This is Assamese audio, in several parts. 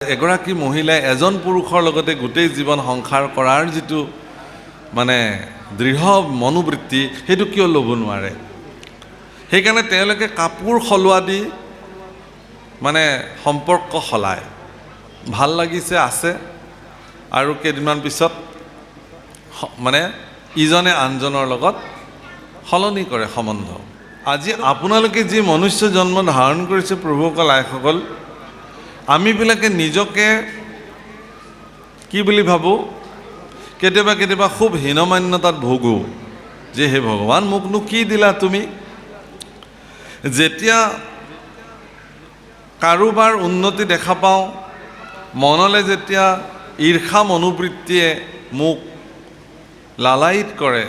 এগৰাকী মহিলাই এজন পুৰুষৰ লগতে গোটেই জীৱন সংসাৰ কৰাৰ যিটো মানে দৃঢ় মনোবৃত্তি সেইটো কিয় ল'ব নোৱাৰে? সেইকাৰণে তেওঁলোকে কাপোৰ সলোৱা দি মানে সম্পৰ্ক সলায়। ভাল লাগিছে আছে। আৰু কেইদিনমান পিছত মানে ইজনে আনজনৰ লগত সলনি কৰে সম্বন্ধ। আজি আপোনালোকে যি মনুষ্য জন্ম ধাৰণ কৰিছে প্ৰভুসকল আইসকল আমিবিলাকে নিজকে কি বুলি ভাবোঁ? কেতিয়াবা কেতিয়াবা খুব হীনমান্যতাত ভোগোঁ। যে হে ভগৱান, মোকনো কি দিলা তুমি? যেতিয়া কাৰোবাৰ উন্নতি দেখা পাওঁ, মনলৈ যেতিয়া ঈৰ্ষা মনোবৃত্তিয়ে মোক লালায়িত কৰে,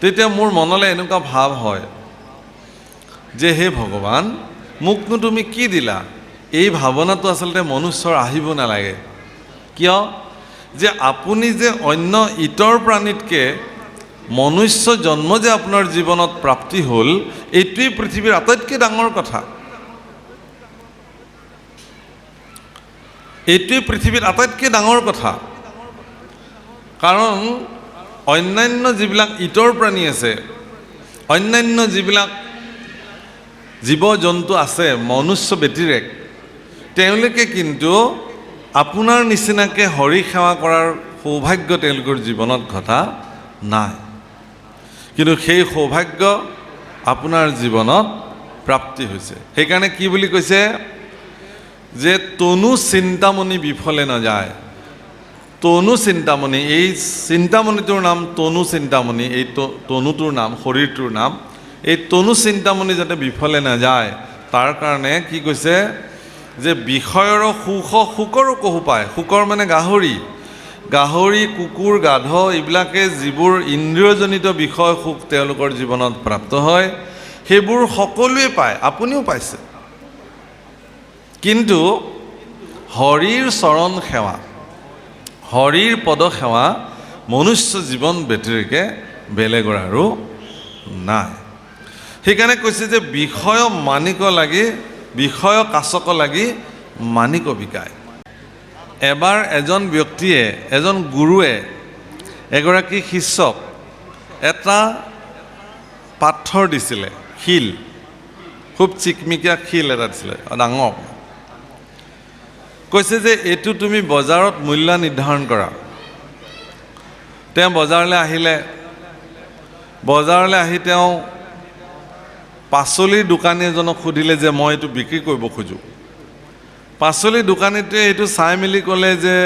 তেতিয়া মোৰ মনলৈ এনেকুৱা ভাৱ হয় যে হে ভগৱান, মোকনো তুমি কি দিলা? এই ভাৱনাটো আচলতে মনুষ্যৰ আহিব নালাগে। কিয়? যে আপুনি যে অন্য ইতৰ প্ৰাণীতকৈ মনুষ্য জন্ম যে আপোনাৰ জীৱনত প্ৰাপ্তি হ'ল, এইটোৱেই পৃথিৱীৰ আটাইতকৈ ডাঙৰ কথা। এইটোৱেই পৃথিৱীত আটাইতকৈ ডাঙৰ কথা। কাৰণ, অন্যান্য যিবিলাক ইতৰ প্ৰাণী আছে, অন্যান্য যিবিলাক জীৱ জন্তু আছে, মনুষ্য ব্যতিৰেক তেওঁলোকে কিন্তু আপোনাৰ নিচিনাকৈ হৰি সেৱা কৰাৰ সৌভাগ্য তেওঁলোকৰ জীৱনত ঘটা নাই। কিন্তু সেই সৌভাগ্য আপোনাৰ জীৱনত প্ৰাপ্তি হৈছে। সেইকাৰণে কি বুলি কৈছে? যে তনু চিন্তামণি বিফলে নাযায়। তনু চিন্তামণি, এই চিন্তামণিটোৰ নাম তনু চিন্তামণি, এই তনুটোৰ নাম, শৰীৰটোৰ নাম, এই তনু চিন্তামণি যাতে বিফলে নাযায়, তাৰ কাৰণে কি কৈছে? যে বিষয়ৰ সুখ সুকৰো কহু পায়। সুকৰ মানে গাহৰি। গাহৰি কুকুৰ গাধ এইবিলাকে যিবোৰ ইন্দ্ৰিয়জনিত বিষয় সুখ তেওঁলোকৰ জীৱনত প্ৰাপ্ত হয় সেইবোৰ সকলোৱে পায়। আপুনিও পাইছে। কিন্তু হৰিৰ চৰণ সেৱা হৰিৰ পদ সেৱা মনুষ্য জীৱন ব্যতিৰেকে বেলেগৰ আৰু নাই। সেইকাৰণে কৈছে যে বিষয় মানিক লাগি বিষয় কাচক লাগি মানিক বিকায়। এবাৰ এজন ব্যক্তিয়ে এজন গুৰুৱে এগৰাকী শিষ্যক এটা পাথৰ দিছিলে শিল। খুব চিকমিকীয়া শিল এটা দিছিলে ডাঙৰ। কৈছে যে এইটো তুমি বজাৰত মূল্য নিৰ্ধাৰণ কৰা। তেওঁ বজাৰলৈ আহিলে। বজাৰলৈ আহি তেওঁ পাচলিৰ দোকানী এজনক সুধিলে যে, মই এইটো বিক্ৰী কৰিব খোজোঁ। পাচলিৰ দোকানীটোৱে এইটো চাই মেলি ক'লে যে,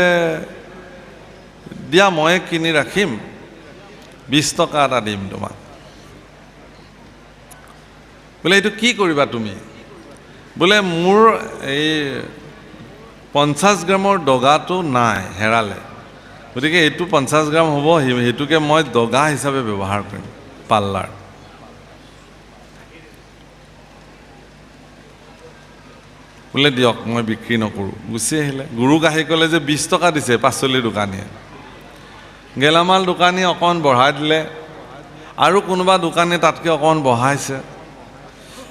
দিয়া মই কিনি ৰাখিম বিছ টকা এটা দিম তোমাক। বোলে, এইটো কি কৰিবা তুমি? বোলে, মোৰ এই পঞ্চাছ গ্ৰামৰ দগাটো নাই, হেৰালে। গতিকে এইটো পঞ্চাছ গ্ৰাম হ'ব সেইটোকে মই দগা হিচাপে ব্যৱহাৰ কৰিম পাল্লাৰ বোলে দিয়ক মই বিক্ৰী নকৰোঁ। গুচি আহিলে গুৰুক আহি ক'লে যে বিছ টকা দিছে পাচলিৰ দোকানীয়ে। গেলামাল দোকানীয়ে অকণমান বঢ়াই দিলে আৰু কোনোবা দোকানীয়ে তাতকৈ অকণমান বঢ়াইছে।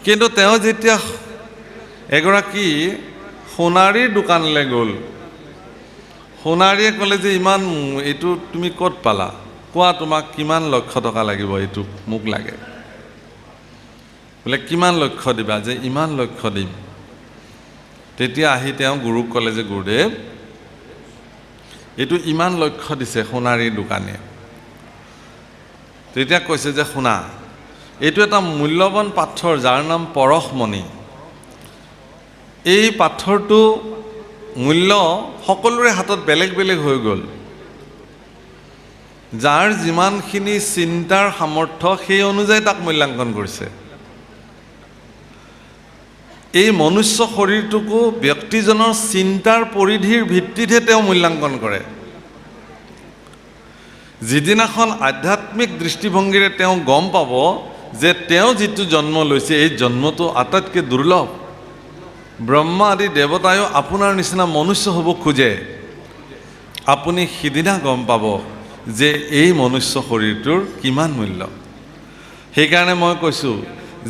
কিন্তু তেওঁ যেতিয়া এগৰাকী সোণাৰীৰ দোকানলৈ গ'ল সোণাৰীয়ে ক'লে যে ইমান এইটো তুমি ক'ত পালা? কোৱা তোমাক কিমান লক্ষ টকা লাগিব? এইটো মোক লাগে। বোলে কিমান লক্ষ্য দিবা? যে ইমান লক্ষ্য দিম। তেতিয়া আহি তেওঁ গুৰুক ক'লে যে গুৰুদেৱ এইটো ইমান লক্ষ্য দিছে সোণাৰীৰ দোকানীয়ে। তেতিয়া কৈছে যে শুনা এইটো এটা মূল্যৱান পাথৰ যাৰ নাম পৰশমণি। এই পাথৰটো মূল্য সকলোৰে হাতত বেলেগ বেলেগ হৈ গ'ল। যাৰ যিমানখিনি চিন্তাৰ সামৰ্থ্য সেই অনুযায়ী তাক মূল্যাংকন কৰিছে। এই মনুষ্য শৰীৰটোকো ব্যক্তিজনৰ চিন্তাৰ পৰিধিৰ ভিত্তিতহে তেওঁ মূল্যাংকন কৰে। যিদিনাখন আধ্যাত্মিক দৃষ্টিভংগীৰে তেওঁ গম পাব যে তেওঁ যিটো জন্ম লৈছে, এই জন্মটো আটাইতকৈ দুৰ্লভ। ব্ৰহ্মা আদি দেৱতায়ো আপোনাৰ নিচিনা মনুষ্য হ'ব খোজে। আপুনি সিদিনা গম পাব যে এই মনুষ্য শৰীৰটোৰ কিমান মূল্য। সেইকাৰণে মই কৈছোঁ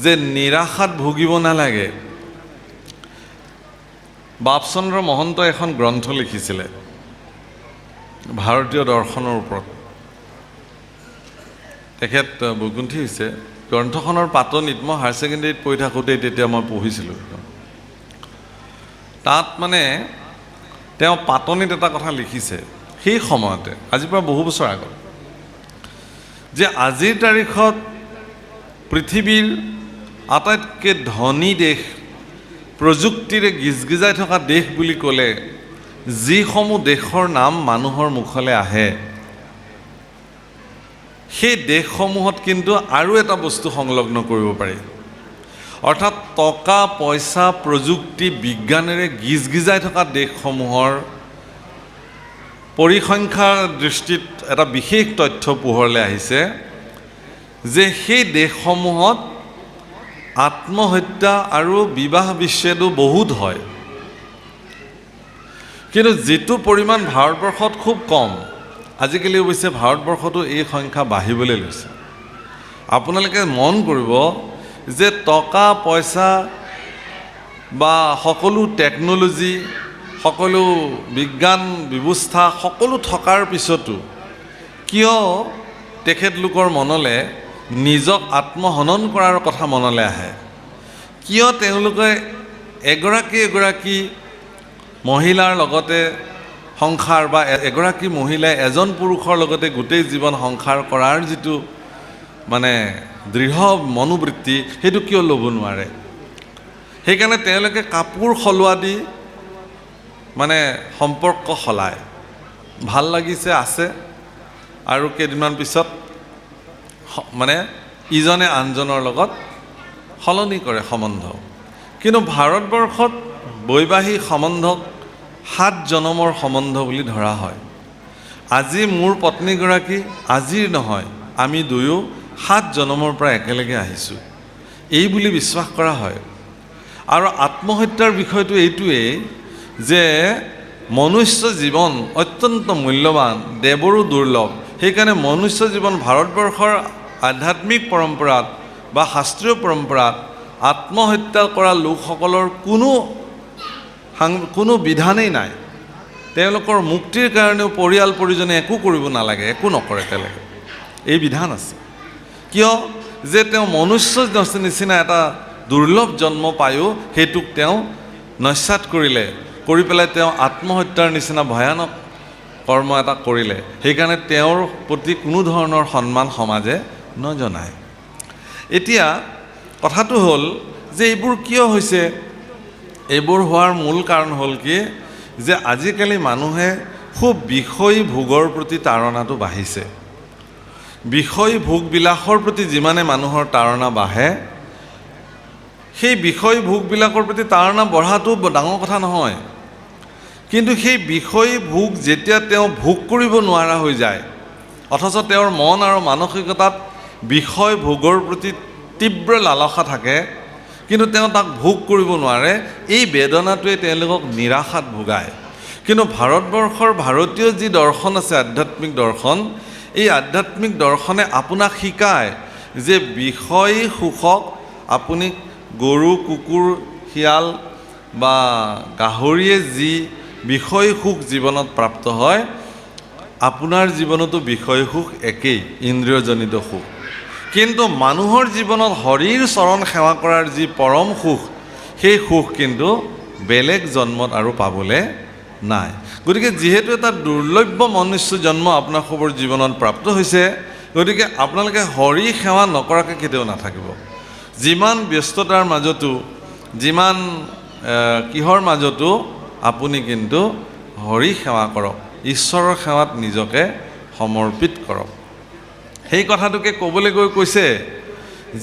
যে নিৰাশাত ভুগিব নালাগে। বাপচন্দ্ৰ মহন্তই এখন গ্ৰন্থ লিখিছিলে ভাৰতীয় দৰ্শনৰ ওপৰত তেখেত বৈকুণ্ঠী হৈছে গ্ৰন্থখনৰ পাতনিত মই হায়াৰ ছেকেণ্ডেৰীত পঢ়ি থাকোঁতেই তেতিয়া মই পঢ়িছিলোঁ। তাত মানে তেওঁ পাতনিত এটা কথা লিখিছে সেই সময়তে আজিৰ পৰা বহু বছৰ আগত যে আজিৰ তাৰিখত পৃথিৱীৰ আটাইতকৈ ধনী দেশ প্ৰযুক্তিৰে গিজগিজাই থকা দেশ বুলি ক'লে যিসমূহ দেশৰ নাম মানুহৰ মুখলৈ আহে সেই দেশসমূহত কিন্তু আৰু এটা বস্তু সংলগ্ন কৰিব পাৰি। অৰ্থাৎ টকা পইচা প্ৰযুক্তি বিজ্ঞানেৰে গিজগিজাই থকা দেশসমূহৰ পৰিসংখ্যাৰ দৃষ্টিত এটা বিশেষ তথ্য পোহৰলৈ আহিছে যে সেই দেশসমূহত আত্মহত্যা আৰু বিবাহ বিচ্ছেদো বহুত হয়। কিন্তু যিটো পৰিমাণ ভাৰতবৰ্ষত খুব কম আজিকালি অৱশ্যে ভাৰতবৰ্ষতো এই সংখ্যা বাঢ়িবলৈ লৈছে। আপোনালোকে মন কৰিব যে টকা পইচা বা সকলো টেকন'লজি সকলো বিজ্ঞান ব্যৱস্থা সকলো থকাৰ পিছতো কিয় তেখেতলোকৰ মনলৈ নিজক আত্মহনন কৰাৰ কথা মনলৈ আহে। কিয় তেওঁলোকে এগৰাকী এগৰাকী মহিলাৰ লগতে সংসাৰ বা এগৰাকী মহিলাই এজন পুৰুষৰ লগতে গোটেই জীৱন সংসাৰ কৰাৰ যিটো মানে দৃঢ় মনোবৃত্তি সেইটো কিয় ল'ব নোৱাৰে? সেইকাৰণে তেওঁলোকে কাপোৰ সলোৱা দি মানে সম্পৰ্ক সলায়। ভাল লাগিছে আছে। আৰু কেইদিনমান পিছত মানে ইজনে আনজনৰ লগত সলনি কৰে সম্বন্ধ। কিন্তু ভাৰতবৰ্ষত বৈবাহিক সম্বন্ধক সাত জনমৰ সম্বন্ধ বুলি ধৰা হয়। আজি মোৰ পত্নীগৰাকী আজিৰ নহয় আমি দুয়ো সাত জনমৰ পৰা একেলগে আহিছোঁ। এই বুলি বিশ্বাস কৰা হয়। আৰু আত্মহত্যাৰ বিষয়টো এইটোৱেই যে মনুষ্য জীৱন অত্যন্ত মূল্যৱান দেৱৰো দুৰ্লভ। সেইকাৰণে মনুষ্য জীৱন ভাৰতবৰ্ষৰ আধ্যাত্মিক পৰম্পৰাত বা শাস্ত্ৰীয় পৰম্পৰাত আত্মহত্যা কৰা লোকসকলৰ কোনো সাং- কোনো বিধানেই নাই। তেওঁলোকৰ মুক্তিৰ কাৰণেও পৰিয়াল পৰিজনে একো কৰিব নালাগে একো নকৰে তেওঁলোকে। এই বিধান আছে। কিয় যে তেওঁ মনুষ্য নিচিনা এটা দুৰ্লভ জন্ম পায়ো সেইটোক তেওঁ নস্যাত কৰিলে কৰি পেলাই তেওঁ আত্মহত্যাৰ নিচিনা ভয়ানক কৰ্ম এটা কৰিলে। সেইকাৰণে তেওঁৰ প্ৰতি কোনো ধৰণৰ সন্মান সমাজে নজনায় এতিয়া কথাটো হ'ল যে এইবোৰ কিয় হৈছে? এইবোৰ হোৱাৰ মূল কাৰণ হ'ল কি? যে আজিকালি মানুহে খুব বিষয় ভোগৰ প্ৰতি তাৰণাটো বাঢ়িছে। বিষয় ভোগবিলাসৰ প্ৰতি যিমানে মানুহৰ তাৰণা বাঢ়ে সেই বিষয় ভোগবিলাকৰ প্ৰতি তাৰণা বঢ়াটো ডাঙৰ কথা নহয়। কিন্তু সেই বিষয় ভোগ যেতিয়া তেওঁ ভোগ কৰিব নোৱাৰা হৈ যায় অথচ তেওঁৰ মন আৰু মানসিকতাত বিষয় ভোগৰ প্ৰতি তীব্ৰ লালসা থাকে কিন্তু তেওঁ তাক ভোগ কৰিব নোৱাৰে। এই বেদনাটোৱে তেওঁলোকক নিৰাশাত ভোগায়। কিন্তু ভাৰতবৰ্ষৰ ভাৰতীয় যি দৰ্শন আছে আধ্যাত্মিক দৰ্শন এই আধ্যাত্মিক দৰ্শনে আপোনাক শিকায় যে বিষয় সুখক আপুনি গৰু কুকুৰ শিয়াল বা গাহৰিয়ে যি বিষয় সুখ জীৱনত প্ৰাপ্ত হয় আপোনাৰ জীৱনতো বিষয় সুখ একেই ইন্দ্ৰিয়জনিত সুখ। কিন্তু মানুহৰ জীৱনত হৰিৰ চৰণ সেৱা কৰাৰ যি পৰম সুখ, সেই সুখ কিন্তু বেলেগ জন্মত আৰু পাবলৈ নাই। গতিকে যিহেতু এটা দুৰ্লভ্য মনুষ্য জন্ম আপোনাৰ সবৰ জীৱনত প্ৰাপ্ত হৈছে, গতিকে আপোনালোকে হৰি সেৱা নকৰাকৈ কেতিয়াও নাথাকিব। যিমান ব্যস্ততাৰ মাজতো, যিমান কিহৰ মাজতো আপুনি কিন্তু হৰি সেৱা কৰক, ঈশ্বৰৰ সেৱাত নিজকে সমৰ্পিত কৰক। সেই কথাটোকে ক'বলৈ গৈ কৈছে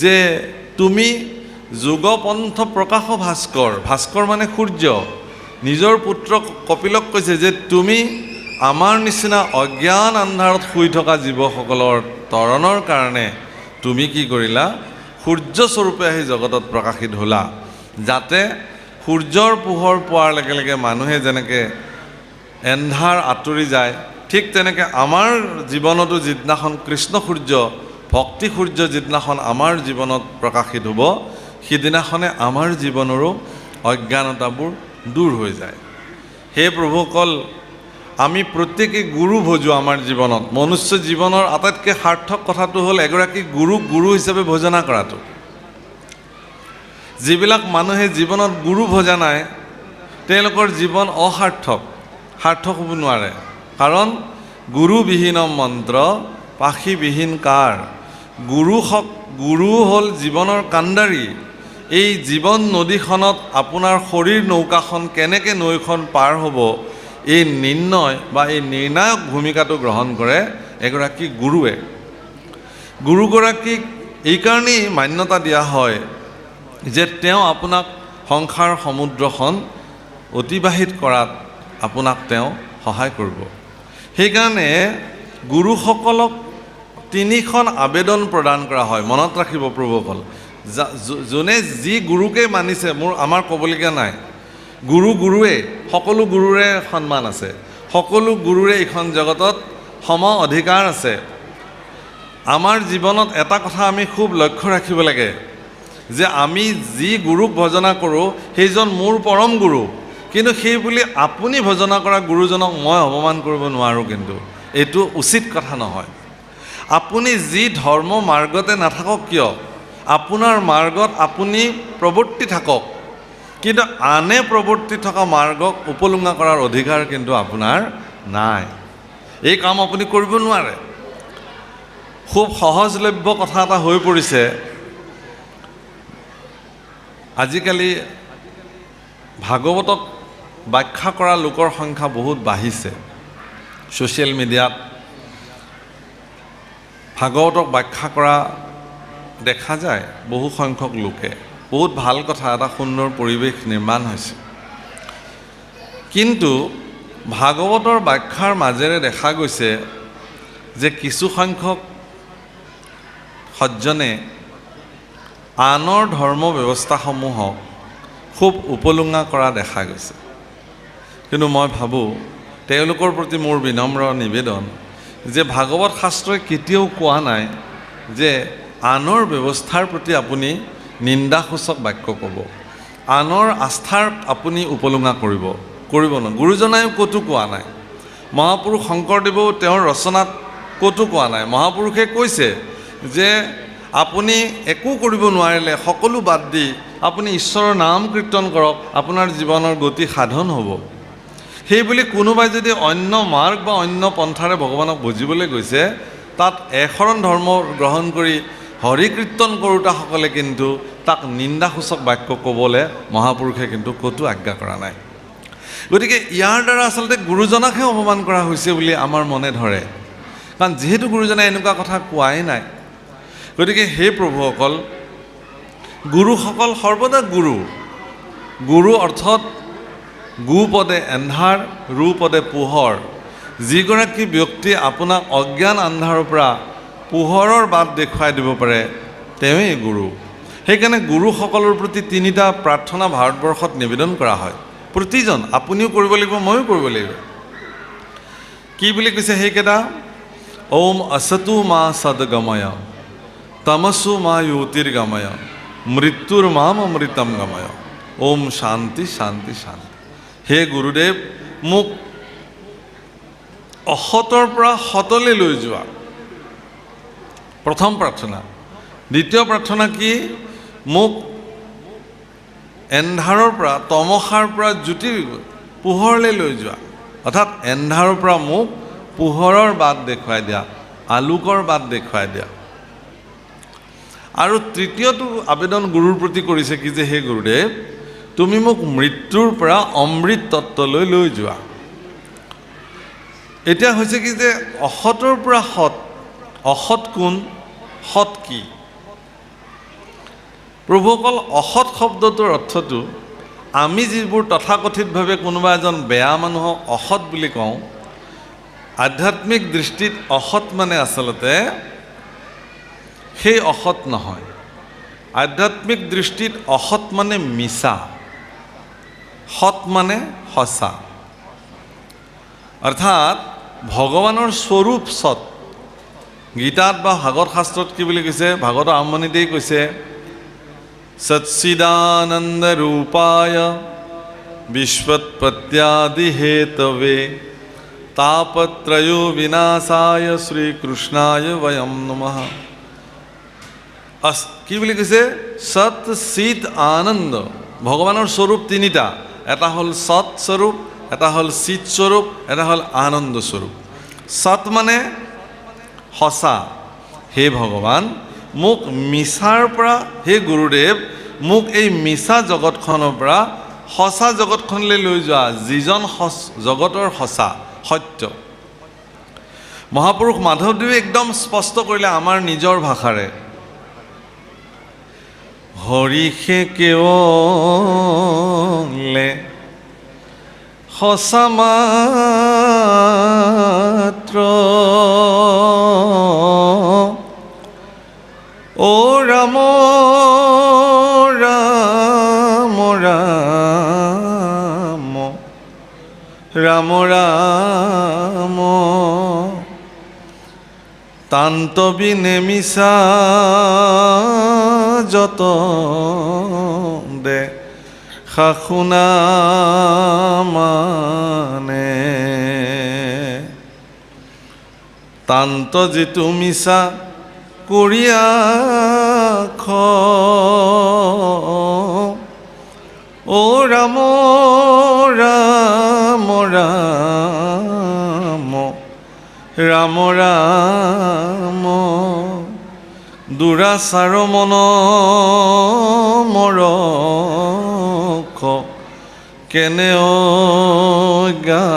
যে তুমি যুগপন্থ প্ৰকাশ ভাস্কৰ ভাস্কৰ মানে সূৰ্য নিজৰ পুত্ৰ কপিলক কৈছে যে তুমি আমাৰ নিচিনা অজ্ঞান আন্ধাৰত শুই থকা জীৱসকলৰ তৰণৰ কাৰণে তুমি কি কৰিলা? সূৰ্যস্বৰূপে আহি জগতত প্ৰকাশিত হ'লা যাতে সূৰ্যৰ পোহৰ পোৱাৰ লগে লগে মানুহে যেনেকৈ এন্ধাৰ আঁতৰি যায় ঠিক তেনেকৈ আমাৰ জীৱনতো যিদিনাখন কৃষ্ণ সূৰ্য, ভক্তি সূৰ্য যিদিনাখন আমাৰ জীৱনত প্ৰকাশিত হ'ব, সিদিনাখনে আমাৰ জীৱনৰো অজ্ঞানতাবোৰ দূৰ হৈ যায়। সেই প্ৰভুসকল, আমি প্ৰত্যেকেই গুৰু ভজোঁ আমাৰ জীৱনত। মনুষ্য জীৱনৰ আটাইতকৈ সাৰ্থক কথাটো হ'ল এগৰাকী গুৰুক গুৰু হিচাপে ভজনা কৰাটো। যিবিলাক মানুহে জীৱনত গুৰু ভজা নাই, তেওঁলোকৰ জীৱন অসাৰ্থক, সাৰ্থক হ'ব নোৱাৰে। কাৰণ গুৰুবিহীন মন্ত্ৰ পাশীবিহীন কাৰ। গুৰু গুৰু হ'ল জীৱনৰ কাণ্ডাৰী। এই জীৱন নদীখনত আপোনাৰ শৰীৰ নৌকাখন কেনেকৈ নৈখন পাৰ হ'ব এই নিৰ্ণয় বা এই নিৰ্ণায়ক ভূমিকাটো গ্ৰহণ কৰে এগৰাকী গুৰুৱে। গুৰুগৰাকীক এইকাৰণেই মান্যতা দিয়া হয় যে তেওঁ আপোনাক সংসাৰ সমুদ্ৰখন অতিবাহিত কৰাত আপোনাক তেওঁ সহায় কৰিব। সেইকাৰণে গুৰুসকলক তিনিখন আবেদন প্ৰদান কৰা হয়। মনত ৰাখিব প্ৰভুসকল। যোনে যি গুৰুকে মানিছে মোৰ আমাৰ ক'বলগীয়া নাই। গুৰু গুৰুৱে সকলো গুৰুৰে সন্মান আছে। সকলো গুৰুৰে এইখন জগতত সম অধিকাৰ আছে। আমাৰ জীৱনত এটা কথা আমি খুব লক্ষ্য ৰাখিব লাগে যে আমি যি গুৰুক ভজনা কৰোঁ সেইজন মোৰ পৰম গুৰু। কিন্তু সেই বুলি আপুনি ভজনা কৰা গুৰুজনক মই অপমান কৰিব নোৱাৰোঁ কিন্তু। এইটো উচিত কথা নহয়। আপুনি যি ধৰ্ম মাৰ্গতে নাথাকক কিয়? আপোনাৰ মাৰ্গত আপুনি প্ৰৱৰ্তি থাকক। কিন্তু আনে প্ৰৱৰ্তি থকা মাৰ্গক উপলুঙা কৰাৰ অধিকাৰ কিন্তু আপোনাৰ নাই। এই কাম আপুনি কৰিব নোৱাৰে। খুব সহজলভ্য কথা এটা হৈ পৰিছে। আজিকালি ভাগৱতক ব্যাখ্যা কৰা লোকৰ সংখ্যা বহুত বাঢ়িছে। ছ'চিয়েল মিডিয়াত ভাগৱতক ব্যাখ্যা কৰা দেখা যায় বহু সংখ্যক লোকে। বহুত ভাল কথা এটা সুন্দৰ পৰিৱেশ নিৰ্মাণ হৈছে। কিন্তু ভাগৱতৰ ব্যাখ্যাৰ মাজেৰে দেখা গৈছে যে কিছু সংখ্যক সজ্জনে আনৰ ধৰ্ম ব্যৱস্থাসমূহক খুব উপলুঙা কৰা দেখা গৈছে। কিন্তু মই ভাবোঁ তেওঁলোকৰ প্ৰতি মোৰ বিনম্ৰ নিবেদন যে ভাগৱত শাস্ত্ৰই কেতিয়াও কোৱা নাই যে আনৰ ব্যৱস্থাৰ প্ৰতি আপুনি নিন্দাসূচক বাক্য ক'ব। আনৰ আস্থাৰ আপুনি উপলুঙা কৰিব কৰিব ন। গুৰুজনাইও ক'তো কোৱা নাই। মহাপুৰুষ শংকৰদেৱেও তেওঁৰ ৰচনাত ক'তো কোৱা নাই। মহাপুৰুষে কৈছে যে আপুনি একো কৰিব নোৱাৰিলে সকলো বাদ দি আপুনি ঈশ্বৰৰ নাম কীৰ্তন কৰক আপোনাৰ জীৱনৰ গতি সাধন হ'ব। সেই বুলি কোনোবাই যদি অন্য মাৰ্গ বা অন্য পন্থাৰে ভগৱানক বুজিবলৈ গৈছে তাত এশৰণ ধৰ্ম গ্ৰহণ কৰি হৰি কীৰ্তন কৰোঁতাসকলে কিন্তু তাক নিন্দাসূচক বাক্য ক'বলৈ মহাপুৰুষে কিন্তু ক'তো আজ্ঞা কৰা নাই। গতিকে ইয়াৰ দ্বাৰা আচলতে গুৰুজনাকহে অপমান কৰা হৈছে বুলি আমাৰ মনে ধৰে। কাৰণ যিহেতু গুৰুজনে এনেকুৱা কথা কোৱাই নাই গতিকে সেই প্ৰভুসকল গুৰুসকল সৰ্বদা গুৰু। গুৰু অৰ্থত গু পদে এন্ধাৰ ৰু পদে পোহৰ। যিগৰাকী ব্যক্তি আপোনাক অজ্ঞান আন্ধাৰৰ পৰা পোহৰৰ বাট দেখুৱাই দিব পাৰে, তেওঁৱেই গুৰু। সেইকাৰণে গুৰুসকলৰ প্ৰতি তিনিটা প্ৰাৰ্থনা ভাৰতবৰ্ষত নিবেদন কৰা হয়। প্ৰতিজন, আপুনিও কৰিব লাগিব, ময়ো কৰিব লাগিব। কি বুলি কৈছে সেইকেইটা? ওম অসতু মা সদগময়, তমসু মা জ্যোতিৰ্গময়, মৃত্যুৰ মাম অমৃতম গময়। ওম শান্তি শান্তি শান্তি। হে গুৰুদেৱ মোক অসতৰ পৰা সতলৈ লৈ যোৱা। প্ৰথম প্ৰাৰ্থনা। দ্বিতীয় প্ৰাৰ্থনা কি? মোক এন্ধাৰৰ পৰা তমসাৰ পৰা জ্যোতিৰ পোহৰলৈ লৈ যোৱা। অৰ্থাৎ এন্ধাৰৰ পৰা মোক পোহৰৰ বাট দেখুৱাই দিয়া আলোকৰ বাট দেখুৱাই দিয়া। আৰু তৃতীয়টো আবেদন গুৰুৰ প্ৰতি কৰিছে কি যে হে গুৰুদেৱ তুমি মোক মৃত্যুৰ পৰা অমৃত তত্ত্বলৈ লৈ যোৱা। এতিয়া হৈছে কি যে অসতৰ পৰা সৎ, অসৎ কোন, সৎ কি? প্ৰভুসকল অসৎ শব্দটোৰ অৰ্থটো, আমি যিবোৰ তথাকথিতভাৱে কোনোবা এজন বেয়া মানুহক অসৎ বুলি কওঁ, আধ্যাত্মিক দৃষ্টিত অসৎ মানে আচলতে সেই অসৎ নহয়। আধ্যাত্মিক দৃষ্টিত অসৎ মানে মিছা। হত মানে হসা। অর্থাৎ ভগৱানৰ স্বৰূপ সৎ। গীতাত বা ভাগৱত শাস্ত্ৰত কি বুলি কৈছে? ভাগৱত আৰম্ভণিতেই কৈছে, সচ্চিদানন্দ ৰূপায় বিশ্বৎপত্যাদিহেতৱে তাপত্ৰয়ো বিনাশায় শ্ৰীকৃষ্ণায় বয়ম নম। কি বুলি কৈছে? সৎ চিত আনন্দ। ভগৱানৰ স্বৰূপ তিনিটা। এটা হ'ল সৎ স্বৰূপ এটা হ'ল চিত স্বৰূপ এটা হ'ল আনন্দ স্বৰূপ সৎ মানে সঁচা। হে ভগৱান মোক মিছাৰ পৰা, হে গুৰুদেৱ, মোক এই মিছা জগতখনৰ পৰা, সঁচা জগতখনলৈ লৈ যোৱা যিজন সচ, জগতৰ সঁচা, সত্য। মহাপুৰুষ মাধৱদেৱে একদম স্পষ্ট কৰিলে আমাৰ নিজৰ ভাষাৰে। হৰিষে কেৱলে সঁচা মাত্ৰ। অ ৰাম ৰাম ৰাম ৰাম ৰাম। তান্ত নেমিছা যতন রে খাখুনা মানে। তান্ত যে তুমিসা করিয়া খ। ও রাম রাম রাম রাম রাম। দুৰাচাৰ মন মৰখ কেনে গানে?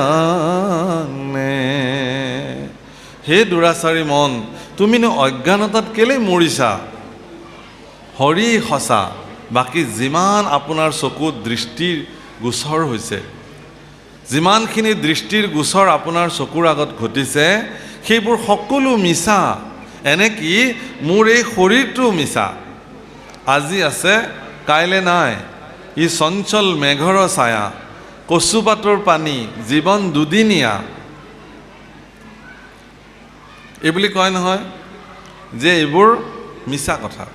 হে দুৰাচাৰী মন তুমিনো অজ্ঞানতাত কেলেই মৰিছা? হৰি সঁচা, বাকী যিমান আপোনাৰ চকুত দৃষ্টিৰ গোচৰ হৈছে, যিমানখিনি দৃষ্টিৰ গোচৰ আপোনাৰ চকুৰ আগত ঘটিছে, সেইবোৰ সকলো মিছা। এনেকি মোৰ এই শৰীৰটো মিছা। আজি আছে কাইলৈ নাই। ই চঞ্চল মেঘৰ ছায়া কচুপাতৰ পানী জীৱন দুদিনীয়া। এই বুলি কয় নহয় যে এইবোৰ মিছা কথা।